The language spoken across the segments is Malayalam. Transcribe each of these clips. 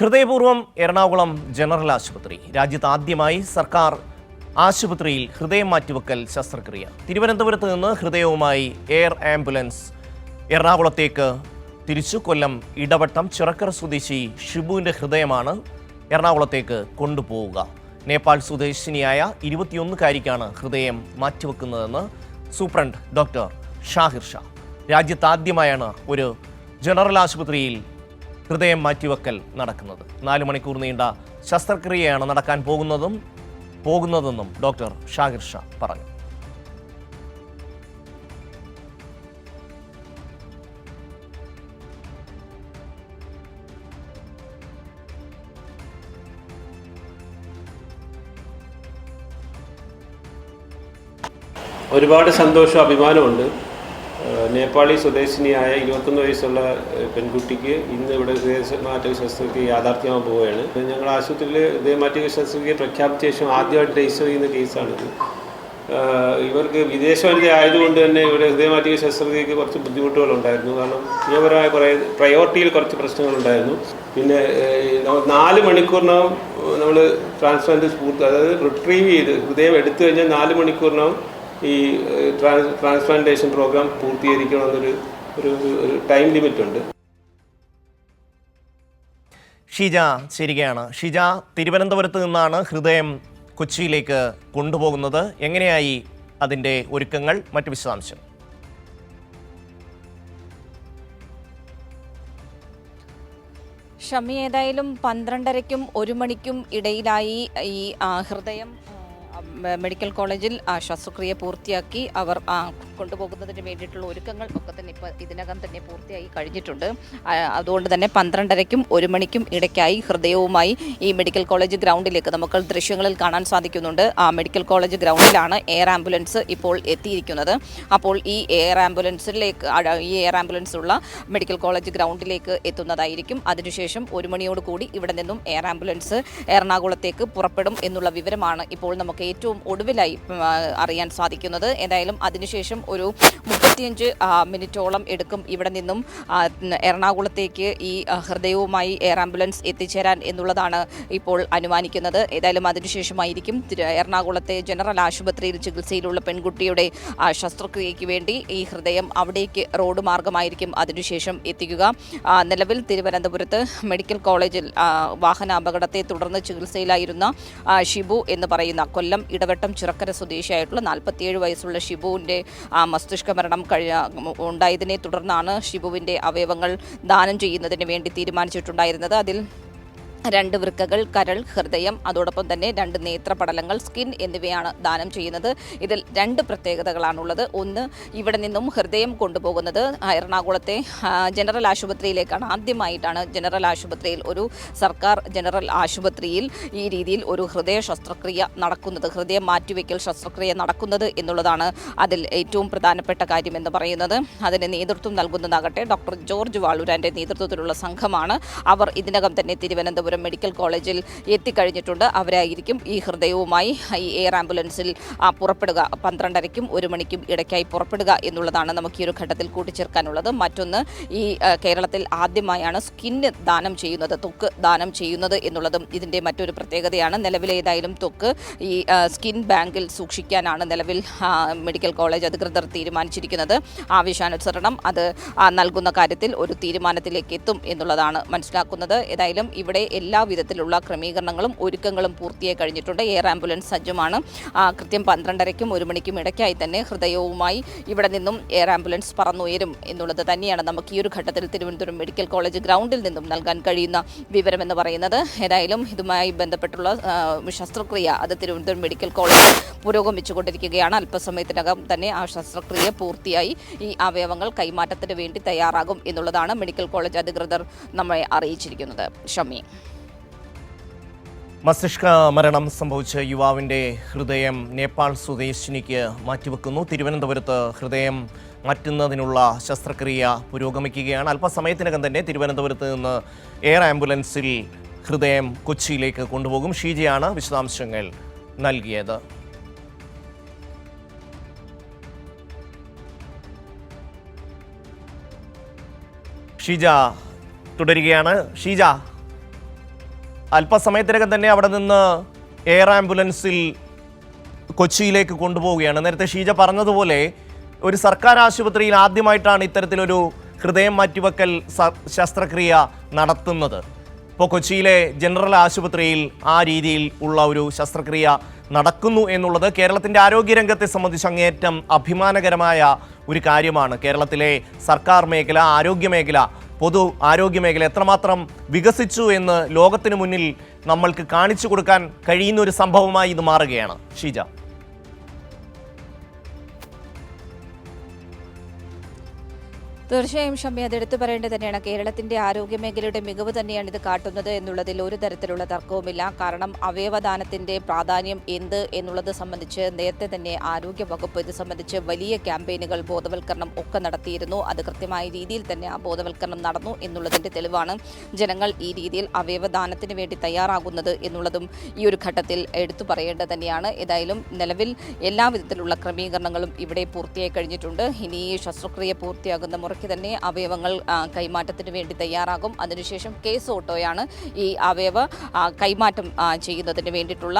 ഹൃദയപൂർവം എറണാകുളം ജനറൽ ആശുപത്രി. രാജ്യത്ത് ആദ്യമായി സർക്കാർ ആശുപത്രിയിൽ ഹൃദയം മാറ്റിവെക്കൽ ശസ്ത്രക്രിയ. തിരുവനന്തപുരത്ത് നിന്ന് ഹൃദയവുമായി എയർ ആംബുലൻസ് എറണാകുളത്തേക്ക് തിരിച്ചു. കൊല്ലം ഇടവട്ടം ചിറക്കര സ്വദേശി ഷിബുവിന്റെ ഹൃദയമാണ് എറണാകുളത്തേക്ക് കൊണ്ടുപോവുക. നേപ്പാൾ സ്വദേശിനിയായ ഇരുപത്തിയൊന്നുകാരിക്കാണ് ഹൃദയം മാറ്റിവെക്കുന്നതെന്ന് സൂപ്രണ്ട് ഡോക്ടർ ഷാഹിർ ഷാ. രാജ്യത്താദ്യമായാണ് ഒരു ജനറൽ ആശുപത്രിയിൽ ഹൃദയം മാറ്റിവെക്കൽ നടക്കുന്നത്. നാല് മണിക്കൂർ നീണ്ട ശസ്ത്രക്രിയയാണ് നടക്കാൻ പോകുന്നതും പോകുന്നതെന്നും ഡോക്ടർ ഷാഹിർ ഷാ പറഞ്ഞു. ഒരുപാട് സന്തോഷവും അഭിമാനമുണ്ട് നേപ്പാളി സ്വദേശിനിയായ ഇരുപത്തൊന്ന് വയസ്സുള്ള പെൺകുട്ടിക്ക് ഇന്ന് ഇവിടെ ഹൃദയമാറ്റ ശസ്ത്രക്രിയ യാഥാർത്ഥ്യമാകാൻ പോവുകയാണ്. ഞങ്ങൾ ആശുപത്രിയിൽ ഹൃദയമാറ്റ ശസ്ത്രക്രിയ പ്രഖ്യാപിച്ച ശേഷം ആദ്യമായിട്ട് രജിസ്റ്റർ ചെയ്യുന്ന കേസാണിത്. ഇവർക്ക് വിദേശവനിത ആയതുകൊണ്ട് തന്നെ ഇവിടെ ഹൃദയമാറ്റിക ശസ്ത്രക്രിയക്ക് കുറച്ച് ബുദ്ധിമുട്ടുകളുണ്ടായിരുന്നു. കാരണം നിയമപരമായ കുറേ പ്രയോറിറ്റിയിൽ കുറച്ച് പ്രശ്നങ്ങളുണ്ടായിരുന്നു. പിന്നെ നാല് മണിക്കൂറിനകം നമ്മൾ ട്രാൻസ്പ്ലാന്റ് പൂർത്തി അതായത് റിട്രീവ് ചെയ്ത് ഹൃദയം എടുത്തു കഴിഞ്ഞാൽ നാല് മണിക്കൂറിനകം ഈ ട്രാൻസ്പ്ലാന്റേഷൻ പ്രോഗ്രാം പൂർത്തീകരിക്കണമെന്നൊരു ഒരു ഒരു ടൈം ലിമിറ്റ് ഉണ്ട് ഷീജ ഷിജ ഷീജ തിരുവനന്തപുരത്ത് നിന്നാണ് ഹൃദയം കൊച്ചിയിലേക്ക് കൊണ്ടുപോകുന്നത്. എങ്ങനെയായി അതിന്റെ ഒരുക്കങ്ങൾ? മറ്റു വിശദാംശം. ഷമി ഏതായാലും പന്ത്രണ്ടരയ്ക്കും ഒരു മണിക്കും ഇടയിലായി ഈ ഹൃദയം മെഡിക്കൽ കോളേജിൽ ശസ്ത്രക്രിയ പൂർത്തിയാക്കി അവർ കൊണ്ടുപോകുന്നതിന് വേണ്ടിയിട്ടുള്ള ഒരുക്കങ്ങൾ ഒക്കെ തന്നെ ഇപ്പോൾ ഇതിനകം തന്നെ പൂർത്തിയായി കഴിഞ്ഞിട്ടുണ്ട്. അതുകൊണ്ട് തന്നെ പന്ത്രണ്ടരയ്ക്കും ഒരു മണിക്കും ഇടയ്ക്കായി ഹൃദയവുമായി ഈ മെഡിക്കൽ കോളേജ് ഗ്രൗണ്ടിലേക്ക് നമുക്ക് ദൃശ്യങ്ങളിൽ കാണാൻ സാധിക്കുന്നുണ്ട്. ആ മെഡിക്കൽ കോളേജ് ഗ്രൗണ്ടിലാണ് എയർ ആംബുലൻസ് ഇപ്പോൾ എത്തിയിരിക്കുന്നത്. അപ്പോൾ ഈ എയർ ആംബുലൻസിലേക്ക് ഈ എയർ ആംബുലൻസ് ഉള്ള മെഡിക്കൽ കോളേജ് ഗ്രൗണ്ടിലേക്ക് എത്തുന്നതായിരിക്കും. അതിനുശേഷം ഒരു മണിയോട് കൂടി ഇവിടെ നിന്നും എയർ ആംബുലൻസ് എറണാകുളത്തേക്ക് പുറപ്പെടും എന്നുള്ള വിവരമാണ് ഇപ്പോൾ നമുക്ക് ഏറ്റവും ഒടുവിലായി അറിയാൻ സാധിക്കുന്നത്. എന്തായാലും അതിനുശേഷം ഒരു മുപ്പത്തിയഞ്ച് മിനിറ്റോളം എടുക്കും ഇവിടെ നിന്നും എറണാകുളത്തേക്ക് ഈ ഹൃദയവുമായി എയർ ആംബുലൻസ് എത്തിച്ചേരാൻ എന്നുള്ളതാണ് ഇപ്പോൾ അനുമാനിക്കുന്നത്. ഏതായാലും അതിനുശേഷമായിരിക്കും എറണാകുളത്തെ ജനറൽ ആശുപത്രിയിൽ ചികിത്സയിലുള്ള പെൺകുട്ടിയുടെ ശസ്ത്രക്രിയയ്ക്ക് വേണ്ടി ഈ ഹൃദയം അവിടേക്ക് റോഡ് മാർഗമായിരിക്കും അതിനുശേഷം എത്തിക്കുക. നിലവിൽ തിരുവനന്തപുരത്ത് മെഡിക്കൽ കോളേജിൽ വാഹന അപകടത്തെ തുടർന്ന് ചികിത്സയിലായിരുന്ന ഷിബു എന്ന് പറയുന്ന കൊല്ലം ഇടവട്ടം ചിറക്കര സ്വദേശിയായിട്ടുള്ള നാൽപ്പത്തിയേഴ് വയസ്സുള്ള ഷിബുവിന്റെ ആ, മസ്തിഷ്ക മരണം കഴി ഉണ്ടായതിനെ തുടർന്നാണ് ഷിബുവിന്റെ അവയവങ്ങൾ ദാനം ചെയ്യുന്നതിന് വേണ്ടി തീരുമാനിച്ചിട്ടുണ്ടായിരുന്നത്. അതിൽ രണ്ട് വൃക്കകൾ കരൾ ഹൃദയം അതോടൊപ്പം തന്നെ രണ്ട് നേത്രപടലങ്ങൾ സ്കിൻ എന്നിവയാണ് ദാനം ചെയ്യുന്നത്. ഇതിൽ രണ്ട് പ്രത്യേകതകളാണുള്ളത്. ഒന്ന് ഇവിടെ നിന്നും ഹൃദയം കൊണ്ടുപോകുന്നത്. എറണാകുളത്തെ ജനറൽ ആശുപത്രിയിലേക്കാണ്. ആദ്യമായിട്ടാണ് ജനറൽ ആശുപത്രിയിൽ ഒരു സർക്കാർ ജനറൽ ആശുപത്രിയിൽ ഈ രീതിയിൽ ഒരു ഹൃദയ ശസ്ത്രക്രിയ നടക്കുന്നത് ഹൃദയം മാറ്റിവെക്കൽ ശസ്ത്രക്രിയ നടക്കുന്നത് എന്നുള്ളതാണ് അതിൽ ഏറ്റവും പ്രധാനപ്പെട്ട കാര്യം എന്ന് പറയുന്നത്. അതിന് നേതൃത്വം നൽകുന്നതാകട്ടെ ഡോക്ടർ ജോർജ് വാളൂരാന്റെ നേതൃത്വത്തിലുള്ള സംഘമാണ്. അവർ ഇതിനകം തന്നെ തിരുവനന്തപുരം മെഡിക്കൽ കോളേജിൽ എത്തിക്കഴിഞ്ഞിട്ടുണ്ട്. അവരായിരിക്കും ഈ ഹൃദയവുമായി ഈ എയർ ആംബുലൻസിൽ പുറപ്പെടുക. പന്ത്രണ്ടരയ്ക്കും ഒരു മണിക്കും ഇടയ്ക്കായി പുറപ്പെടുക എന്നുള്ളതാണ് നമുക്ക് ഈ ഒരു ഘട്ടത്തിൽ കൂട്ടിച്ചേർക്കാനുള്ളത്. മറ്റൊന്ന് ഈ കേരളത്തിൽ ആദ്യമായാണ് സ്കിന്ന് ദാനം ചെയ്യുന്നത് തൊക്ക് ദാനം ചെയ്യുന്നത് എന്നുള്ളതും ഇതിന്റെ മറ്റൊരു പ്രത്യേകതയാണ്. നിലവിലേതായാലും തൊക്ക് ഈ സ്കിൻ ബാങ്കിൽ സൂക്ഷിക്കാനാണ് നിലവിൽ മെഡിക്കൽ കോളേജ് അധികൃതർ തീരുമാനിച്ചിരിക്കുന്നത്. ആവശ്യാനുസരണം അത് നൽകുന്ന കാര്യത്തിൽ ഒരു തീരുമാനത്തിലേക്ക് എത്തും എന്നുള്ളതാണ് മനസ്സിലാക്കുന്നത്. ഏതായാലും ഇവിടെ എല്ലാ വിധത്തിലുള്ള ക്രമീകരണങ്ങളും ഒരുക്കങ്ങളും പൂർത്തിയായി കഴിഞ്ഞിട്ടുണ്ട്. എയർ ആംബുലൻസ് സജ്ജമാണ്. കൃത്യം പന്ത്രണ്ടരയ്ക്കും ഒരു മണിക്കും ഇടയ്ക്കായി തന്നെ ഹൃദയവുമായി ഇവിടെ നിന്നും എയർ ആംബുലൻസ് പറന്നുയരും എന്നുള്ളത് തന്നെയാണ് നമുക്ക് ഈ ഒരു ഘട്ടത്തിൽ തിരുവനന്തപുരം മെഡിക്കൽ കോളേജ് ഗ്രൗണ്ടിൽ നിന്നും നൽകാൻ കഴിയുന്ന വിവരമെന്ന് പറയുന്നത്. ഏതായാലും ഇതുമായി ബന്ധപ്പെട്ടുള്ള ശസ്ത്രക്രിയ അത് തിരുവനന്തപുരം മെഡിക്കൽ കോളേജ് പുരോഗമിച്ചുകൊണ്ടിരിക്കുകയാണ്. അല്പസമയത്തിനകം തന്നെ ആ ശസ്ത്രക്രിയ പൂർത്തിയായി ഈ അവയവങ്ങൾ കൈമാറ്റത്തിന് വേണ്ടി തയ്യാറാകും എന്നുള്ളതാണ് മെഡിക്കൽ കോളേജ് അധികൃതർ നമ്മെ അറിയിച്ചിരിക്കുന്നത്. ഷമി. മസ്തിഷ്ക മരണം സംഭവിച്ച യുവാവിന്റെ ഹൃദയം നേപ്പാൾ സ്വദേശിനിക്ക് മാറ്റിവെക്കുന്നു. തിരുവനന്തപുരത്ത് ഹൃദയം മാറ്റുന്നതിനുള്ള ശസ്ത്രക്രിയ പുരോഗമിക്കുകയാണ്. അല്പസമയത്തിനകം തന്നെ തിരുവനന്തപുരത്ത് നിന്ന് എയർ ആംബുലൻസിൽ ഹൃദയം കൊച്ചിയിലേക്ക് കൊണ്ടുപോകും. ഷീജയാണ് വിശദാംശങ്ങൾ നൽകിയത്. ഷീജ തുടരുകയാണ്. ഷീജ അല്പസമയത്തിനകം തന്നെ അവിടെ നിന്ന് എയർ ആംബുലൻസിൽ കൊച്ചിയിലേക്ക് കൊണ്ടുപോവുകയാണ്. നേരത്തെ ഷീജ പറഞ്ഞതുപോലെ ഒരു സർക്കാർ ആശുപത്രിയിൽ ആദ്യമായിട്ടാണ് ഇത്തരത്തിലൊരു ഹൃദയം മാറ്റിവെക്കൽ ശസ്ത്രക്രിയ നടത്തുന്നത്. ഇപ്പോൾ കൊച്ചിയിലെ ജനറൽ ആശുപത്രിയിൽ ആ രീതിയിൽ ഉള്ള ഒരു ശസ്ത്രക്രിയ നടക്കുന്നു എന്നുള്ളത് കേരളത്തിന്റെ ആരോഗ്യരംഗത്തെ സംബന്ധിച്ച് അങ്ങേയറ്റം അഭിമാനകരമായ ഒരു കാര്യമാണ്. കേരളത്തിലെ സർക്കാർ മേഖല ആരോഗ്യ മേഖല പൊതു ആരോഗ്യ മേഖല എത്രമാത്രം വികസിച്ചു എന്ന് ലോകത്തിന് മുന്നിൽ നമ്മൾക്ക് കാണിച്ചു കൊടുക്കാൻ കഴിയുന്ന ഒരു സംഭവമായി ഇത് മാറുകയാണ്. ഷീജ. തീർച്ചയായും ഷമ്മി അത് എടുത്തു പറയേണ്ടത് തന്നെയാണ്. കേരളത്തിന്റെ ആരോഗ്യ മേഖലയുടെ മികവ് തന്നെയാണ് ഇത് കാട്ടുന്നത് എന്നുള്ളതിൽ ഒരു തരത്തിലുള്ള തർക്കവുമില്ല. കാരണം അവയവദാനത്തിന്റെ പ്രാധാന്യം എന്ത് എന്നുള്ളത് സംബന്ധിച്ച് നേരത്തെ തന്നെ ആരോഗ്യ വകുപ്പ് ഇത് സംബന്ധിച്ച് വലിയ ക്യാമ്പയിനുകൾ ബോധവൽക്കരണം ഒക്കെ നടത്തിയിരുന്നു. അത് കൃത്യമായ രീതിയിൽ തന്നെ ആ ബോധവൽക്കരണം നടന്നു എന്നുള്ളതിന്റെ തെളിവാണ് ജനങ്ങൾ ഈ രീതിയിൽ അവയവദാനത്തിന് വേണ്ടി തയ്യാറാകുന്നത് എന്നുള്ളതും ഈ ഒരു ഘട്ടത്തിൽ എടുത്തു പറയേണ്ടത് തന്നെയാണ്. ഏതായാലും നിലവിൽ എല്ലാ വിധത്തിലുള്ള ക്രമീകരണങ്ങളും ഇവിടെ പൂർത്തിയായി കഴിഞ്ഞിട്ടുണ്ട്. ഇനി ശസ്ത്രക്രിയ പൂർത്തിയാകുന്ന മുറയ്ക്ക് തന്നെ അവയവങ്ങൾ കൈമാറ്റത്തിന് വേണ്ടി തയ്യാറാകും. അതിനുശേഷം കേസ് ഓട്ടോയാണ് ഈ അവയവ കൈമാറ്റം ചെയ്യുന്നതിന് വേണ്ടിയിട്ടുള്ള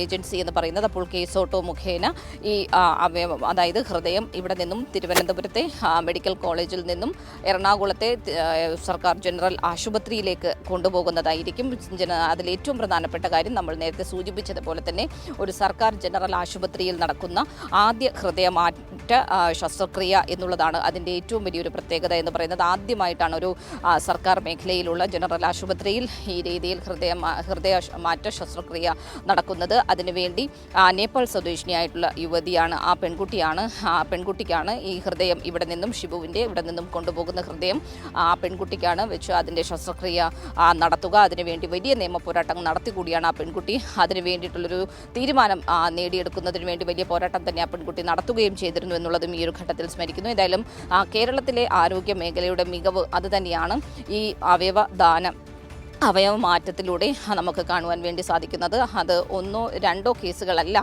ഏജൻസി എന്ന് പറയുന്നത് അപ്പോൾ കേസ് ഓട്ടോ മുഖേന ഈ അവയവം അതായത് ഹൃദയം ഇവിടെ നിന്നും തിരുവനന്തപുരത്തെ മെഡിക്കൽ കോളേജിൽ നിന്നും എറണാകുളത്തെ സർക്കാർ ജനറൽ ആശുപത്രിയിലേക്ക് കൊണ്ടുപോകുന്നതായിരിക്കും. ജന അതിൽ ഏറ്റവും പ്രധാനപ്പെട്ട കാര്യം നമ്മൾ നേരത്തെ സൂചിപ്പിച്ചതുപോലെ തന്നെ ഒരു സർക്കാർ ജനറൽ ആശുപത്രിയിൽ നടക്കുന്ന ആദ്യ ഹൃദയമാറ്റ ശസ്ത്രക്രിയ എന്നുള്ളതാണ്. അതിന്റെ ഏറ്റവും വലിയൊരു പ്രത്യേകത എന്ന് പറയുന്നത്. ആദ്യമായിട്ടാണ് ഒരു സർക്കാർ മേഖലയിലുള്ള ജനറൽ ആശുപത്രിയിൽ ഈ രീതിയിൽ ഹൃദയ ഹൃദയ മാറ്റ ശസ്ത്രക്രിയ നടക്കുന്നത്. അതിനുവേണ്ടി നേപ്പാൾ സ്വദേശിനിയായിട്ടുള്ള യുവതിയാണ് ആ പെൺകുട്ടിയാണ് ആ പെൺകുട്ടിക്കാണ് ഈ ഹൃദയം ഇവിടെ നിന്നും ഷിബുവിന്റെ ഇവിടെ നിന്നും കൊണ്ടുപോകുന്ന ഹൃദയം ആ പെൺകുട്ടിക്കാണ് വെച്ച് അതിന്റെ ശസ്ത്രക്രിയ നടത്തുക. അതിനുവേണ്ടി വലിയ നിയമ പോരാട്ടം നടത്തി കൂടിയാണ് ആ പെൺകുട്ടി. അതിന് വേണ്ടിയിട്ടുള്ളൊരു തീരുമാനം നേടിയെടുക്കുന്നതിന് വേണ്ടി വലിയ പോരാട്ടം തന്നെ ആ പെൺകുട്ടി നടത്തുകയും ചെയ്തിരുന്നു എന്നുള്ളതും ഈ ഒരു ഘട്ടത്തിൽ സ്മരിക്കുന്നു. ആ, കേരളത്തിലെ ആരോഗ്യ മേഖലയുടെ മികവ് അതുതന്നെയാണ് ഈ ഈ അവയവദാനം. അവയവ മാറ്റത്തിലൂടെ നമുക്ക് കാണുവാൻ വേണ്ടി സാധിക്കുന്നത്. അത് ഒന്നോ രണ്ടോ കേസുകളല്ല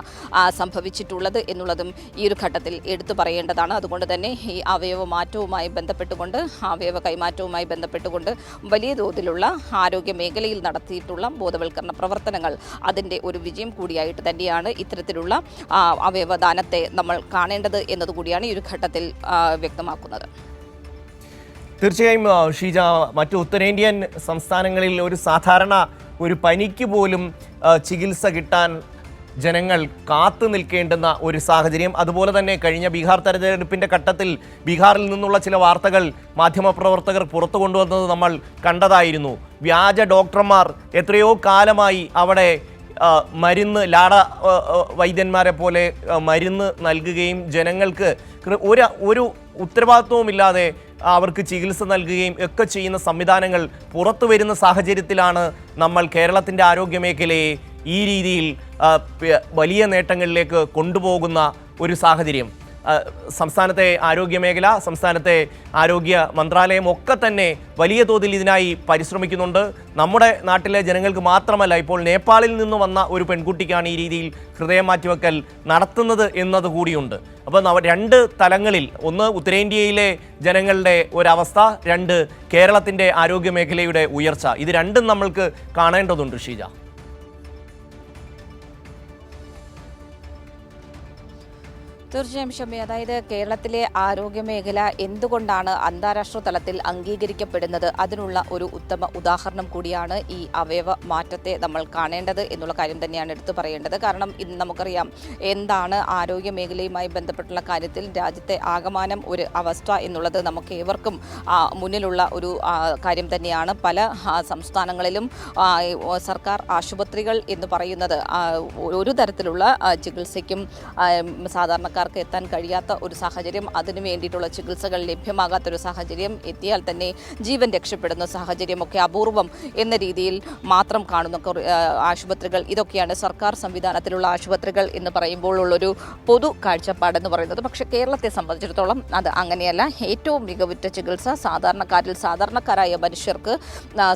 സംഭവിച്ചിട്ടുള്ളത് എന്നുള്ളതും ഈ ഒരു ഘട്ടത്തിൽ എടുത്തു പറയേണ്ടതാണ്. അതുകൊണ്ട് തന്നെ ഈ അവയവ മാറ്റവുമായി ബന്ധപ്പെട്ടുകൊണ്ട് അവയവ കൈമാറ്റവുമായി ബന്ധപ്പെട്ടുകൊണ്ട് വലിയ തോതിലുള്ള ആരോഗ്യ മേഖലയിൽ നടത്തിയിട്ടുള്ള ബോധവൽക്കരണ പ്രവർത്തനങ്ങൾ അതിന്റെ ഒരു വിജയം കൂടിയായിട്ട് തന്നെയാണ് ഇത്തരത്തിലുള്ള അവയവദാനത്തെ നമ്മൾ കാണേണ്ടത് എന്നതുകൂടിയാണ് ഈ ഒരു ഘട്ടത്തിൽ വ്യക്തമാക്കുന്നത്. തീർച്ചയായും ഷീജ മറ്റ് ഉത്തരേന്ത്യൻ സംസ്ഥാനങ്ങളിൽ ഒരു സാധാരണ ഒരു പനിക്ക് പോലും ചികിത്സ കിട്ടാൻ ജനങ്ങൾ കാത്തു നിൽക്കേണ്ടുന്ന ഒരു സാഹചര്യം. അതുപോലെ തന്നെ കഴിഞ്ഞ ബീഹാർ തെരഞ്ഞെടുപ്പിന്റെ ഘട്ടത്തിൽ ബീഹാറിൽ നിന്നുള്ള ചില വാർത്തകൾ മാധ്യമപ്രവർത്തകർ പുറത്തു കൊണ്ടുവന്നത് നമ്മൾ കണ്ടതായിരുന്നു. വ്യാജ ഡോക്ടർമാർ എത്രയോ കാലമായി അവിടെ മരുന്ന് ലാട വൈദ്യന്മാരെ പോലെ മരുന്ന് നൽകുകയും ജനങ്ങൾക്ക് ഒരു ഒരു ഉത്തരവാദിത്വവുമില്ലാതെ അവർക്ക് ചികിത്സ നൽകുകയും ഒക്കെ ചെയ്യുന്ന സംവിധാനങ്ങൾ പുറത്തു വരുന്ന സാഹചര്യത്തിലാണ് നമ്മൾ കേരളത്തിന്റെ ആരോഗ്യ മേഖലയെ ഈ രീതിയിൽ വലിയ നേട്ടങ്ങളിലേക്ക് കൊണ്ടുപോകുന്ന ഒരു സാഹചര്യം. സംസ്ഥാനത്തെ ആരോഗ്യ മേഖല സംസ്ഥാനത്തെ ആരോഗ്യ മന്ത്രാലയം ഒക്കെ തന്നെ വലിയ തോതിൽ ഇതിനായി പരിശ്രമിക്കുന്നുണ്ട്. നമ്മുടെ നാട്ടിലെ ജനങ്ങൾക്ക് മാത്രമല്ല ഇപ്പോൾ നേപ്പാളിൽ നിന്ന് വന്ന ഒരു പെൺകുട്ടിക്കാണ് ഈ രീതിയിൽ ഹൃദയം മാറ്റിവെക്കൽ നടത്തുന്നത് എന്നത് കൂടിയുണ്ട്. അപ്പോൾ രണ്ട് തലങ്ങളിൽ ഒന്ന് ഉത്തരേന്ത്യയിലെ ജനങ്ങളുടെ ഒരവസ്ഥ രണ്ട് കേരളത്തിന്റെ ആരോഗ്യ മേഖലയുടെ ഉയർച്ച ഇത് രണ്ടും നമ്മൾക്ക് കാണേണ്ടതുണ്ട് ഷീജ. തീർച്ചയായും ഷമി അതായത് കേരളത്തിലെ ആരോഗ്യ മേഖല എന്തുകൊണ്ടാണ് അന്താരാഷ്ട്ര തലത്തിൽ അംഗീകരിക്കപ്പെടുന്നത്? അതിനുള്ള ഒരു ഉത്തമ ഉദാഹരണം കൂടിയാണ് ഈ അവയവ മാറ്റത്തെ നമ്മൾ കാണേണ്ടത് എന്നുള്ള കാര്യം തന്നെയാണ് എടുത്തു പറയേണ്ടത്. കാരണം ഇന്ന് നമുക്കറിയാം എന്താണ് ആരോഗ്യ മേഖലയുമായി ബന്ധപ്പെട്ടുള്ള കാര്യത്തിൽ രാജ്യത്തെ ആകമാനം ഒരു അവസ്ഥ എന്നുള്ളത് നമുക്ക് ഏവർക്കും മുന്നിലുള്ള ഒരു കാര്യം തന്നെയാണ്. പല സംസ്ഥാനങ്ങളിലും സർക്കാർ ആശുപത്രികൾ എന്ന് പറയുന്നത് ഒരു തരത്തിലുള്ള ചികിത്സയ്ക്കും ആ, സാധാരണക്കാർക്ക് എത്താൻ കഴിയാത്ത ഒരു സാഹചര്യം അതിനു വേണ്ടിയിട്ടുള്ള ചികിത്സകൾ ലഭ്യമാകാത്ത ഒരു സാഹചര്യം എത്തിയാൽ തന്നെ ജീവൻ രക്ഷപ്പെടുന്ന സാഹചര്യമൊക്കെ അപൂർവം എന്ന രീതിയിൽ മാത്രം കാണുന്ന ആശുപത്രികൾ. ഇതൊക്കെയാണ് സർക്കാർ സംവിധാനത്തിലുള്ള ആശുപത്രികൾ എന്ന് പറയുമ്പോൾ ഉള്ളൊരു പൊതു കാഴ്ചപ്പാടെന്ന് പറയുന്നത്. പക്ഷേ കേരളത്തെ സംബന്ധിച്ചിടത്തോളം അത് അങ്ങനെയല്ല. ഏറ്റവും മികവുറ്റ ചികിത്സ സാധാരണക്കാരിൽ സാധാരണക്കാരായ മനുഷ്യർക്ക്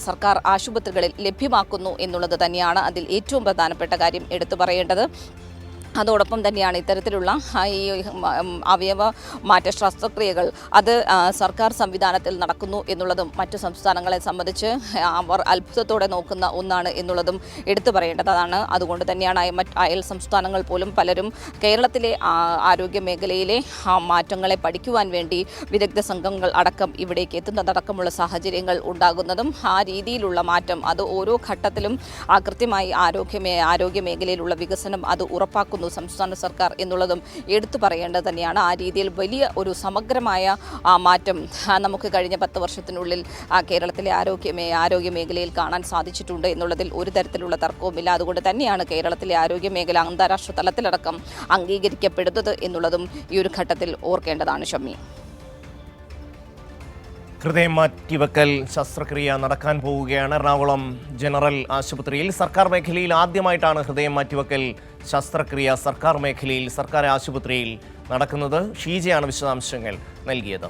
സർക്കാർ ആശുപത്രികളിൽ ലഭ്യമാക്കുന്നു എന്നുള്ളത് തന്നെയാണ് അതിൽ ഏറ്റവും പ്രധാനപ്പെട്ട കാര്യം എടുത്തു പറയേണ്ടത്. അതോടൊപ്പം തന്നെയാണ് ഇത്തരത്തിലുള്ള ഈ അവയവ മാറ്റ ശസ്ത്രക്രിയകൾ അത് സർക്കാർ സംവിധാനത്തിൽ നടക്കുന്നു എന്നുള്ളതും മറ്റു സംസ്ഥാനങ്ങളെ സംബന്ധിച്ച് അവർ അത്ഭുതത്തോടെ നോക്കുന്ന ഒന്നാണ് എന്നുള്ളതും എടുത്തു പറയേണ്ടതാണ് അതുകൊണ്ട് തന്നെയാണ് മറ്റ് അയൽ സംസ്ഥാനങ്ങൾ പോലും പലരും കേരളത്തിലെ ആരോഗ്യ മേഖലയിലെ മാറ്റങ്ങളെ പഠിക്കുവാൻ വേണ്ടി വിദഗ്ധ സംഘങ്ങൾ അടക്കം ഇവിടേക്ക് എത്തുന്നതടക്കമുള്ള സാഹചര്യങ്ങൾ ഉണ്ടാകുന്നതും ആ രീതിയിലുള്ള മാറ്റം അത് ഓരോ ഘട്ടത്തിലും കൃത്യമായി ആരോഗ്യ ആരോഗ്യ മേഖലയിലുള്ള വികസനം അത് ഉറപ്പാക്കുന്നു സംസ്ഥാന സർക്കാർ എന്നുള്ളതും എടുത്തു പറയേണ്ടത് തന്നെയാണ്. ആ രീതിയിൽ വലിയ ഒരു സമഗ്രമായ മാറ്റം നമുക്ക് കഴിഞ്ഞ പത്ത് വർഷത്തിനുള്ളിൽ കേരളത്തിലെ ആരോഗ്യമേ ആരോഗ്യ മേഖലയിൽ കാണാൻ സാധിച്ചിട്ടുണ്ട് എന്നുള്ളതിൽ ഒരു തരത്തിലുള്ള തർക്കവുമില്ല. അതുകൊണ്ട് തന്നെയാണ് കേരളത്തിലെ ആരോഗ്യ മേഖല അന്താരാഷ്ട്ര തലത്തിലടക്കം അംഗീകരിക്കപ്പെടുന്നത് എന്നുള്ളതും ഈ ഒരു ഘട്ടത്തിൽ ഓർക്കേണ്ടതാണ് ഷമ്മി. ഹൃദയം മാറ്റിവെക്കൽ ശസ്ത്രക്രിയ നടക്കാൻ പോവുകയാണ് എറണാകുളം ജനറൽ ആശുപത്രിയിൽ. സർക്കാർ മേഖലയിൽ ആദ്യമായിട്ടാണ് ഹൃദയം മാറ്റിവെക്കൽ ശസ്ത്രക്രിയ സർക്കാർ മേഖലയിൽ സർക്കാർ ആശുപത്രിയിൽ നടക്കുന്നത്. ഷീജയാണ് വിശദാംശങ്ങൾ നൽകിയത്.